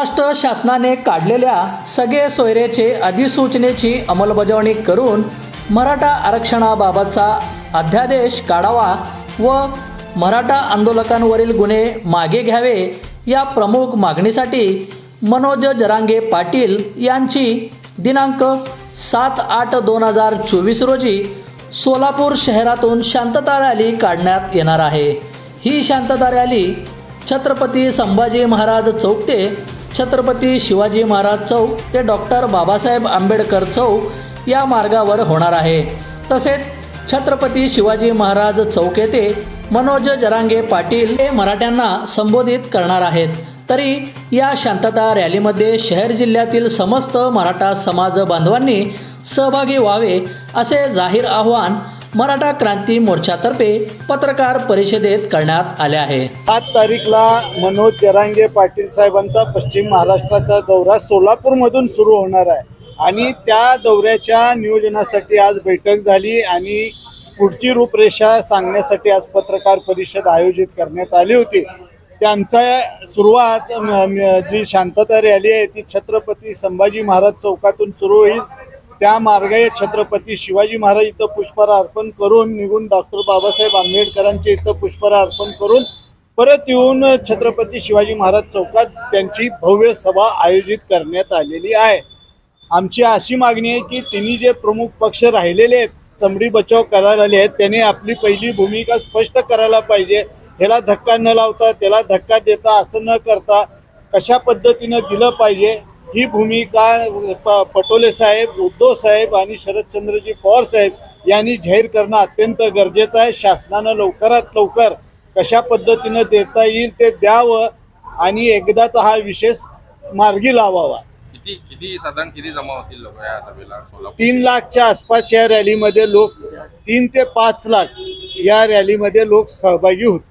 महाराष्ट्र शासनाने काढलेल्या सगळे सोयरेचे अधिसूचनेची अंमलबजावणी करून मराठा आरक्षणाबाबतचा अध्यादेश काढावा व मराठा आंदोलकांवरील गुन्हे मागे घ्यावे या प्रमुख मागणीसाठी मनोज जरांगे पाटील यांची दिनांक सात आठ दोन हजार चोवीस रोजी सोलापूर शहरातून शांतता रॅली काढण्यात येणार आहे. ही शांतता रॅली छत्रपती संभाजी महाराज चौक ते छत्रपती शिवाजी महाराज चौक ते डॉक्टर बाबासाहेब आंबेडकर चौक या मार्गावर होणार आहे. तसेच छत्रपती शिवाजी महाराज चौक येथे मनोज जरांगे पाटील हे मराठ्यांना संबोधित करणार आहेत. तरी या शांतता रॅलीमध्ये शहर जिल्ह्यातील समस्त मराठा समाज बांधवांनी सहभागी व्हावे असे जाहीर आवाहन मराठा क्रांती मोर्चातर्फे पत्रकार परिषदेत करण्यात आले आहे. सात तारीखला मनोज जरांगे पाटील साहेबांचा पश्चिम महाराष्ट्राचा दौरा सोलापूरमधून सुरू होणार आहे. आणि त्या दौऱ्याच्या नियोजनासाठी आज बैठक झाली आणि पुढची रूपरेषा सांगण्यासाठी आज पत्रकार परिषद आयोजित करण्यात आली होती. त्यांचा सुरुवात जी शांतता रॅली आहे ती छत्रपती संभाजी महाराज चौकातून सुरू होईल. त्या मार्गे छत्रपती शिवाजी महाराज इथं पुष्पहार अर्पण करून निघून डॉक्टर बाबासाहेब आंबेडकरांचे इथं पुष्पहार अर्पण करून परत येऊन छत्रपती शिवाजी महाराज चौकात त्यांची भव्य सभा आयोजित करण्यात आलेली आहे. आमची अशी मागणी आहे की तिन्ही जे प्रमुख पक्ष राहिलेले आहेत चमडी बचाव करायला आले आहेत त्यांनी आपली पहिली भूमिका स्पष्ट करायला पाहिजे. ह्याला धक्का न लावता त्याला धक्का देता असं न करता कशा पद्धतीनं दिलं पाहिजे ही भूमिका प पटोले साहेब उद्धव साहेब आणि शरदचंद्रजी पवार साहेब यांनी जाहीर करणं अत्यंत गरजेचं आहे. शासनानं लवकरात लवकर कशा पद्धतीनं देता येईल ते द्यावं आणि एकदाचा हा विषय मार्गी लावावा. किती किती साधारण किती जमा होतील लोक या सभेला? तीन लाखच्या आसपास या रॅलीमध्ये लोक तीन ते पाच लाख या रॅलीमध्ये लोक सहभागी होते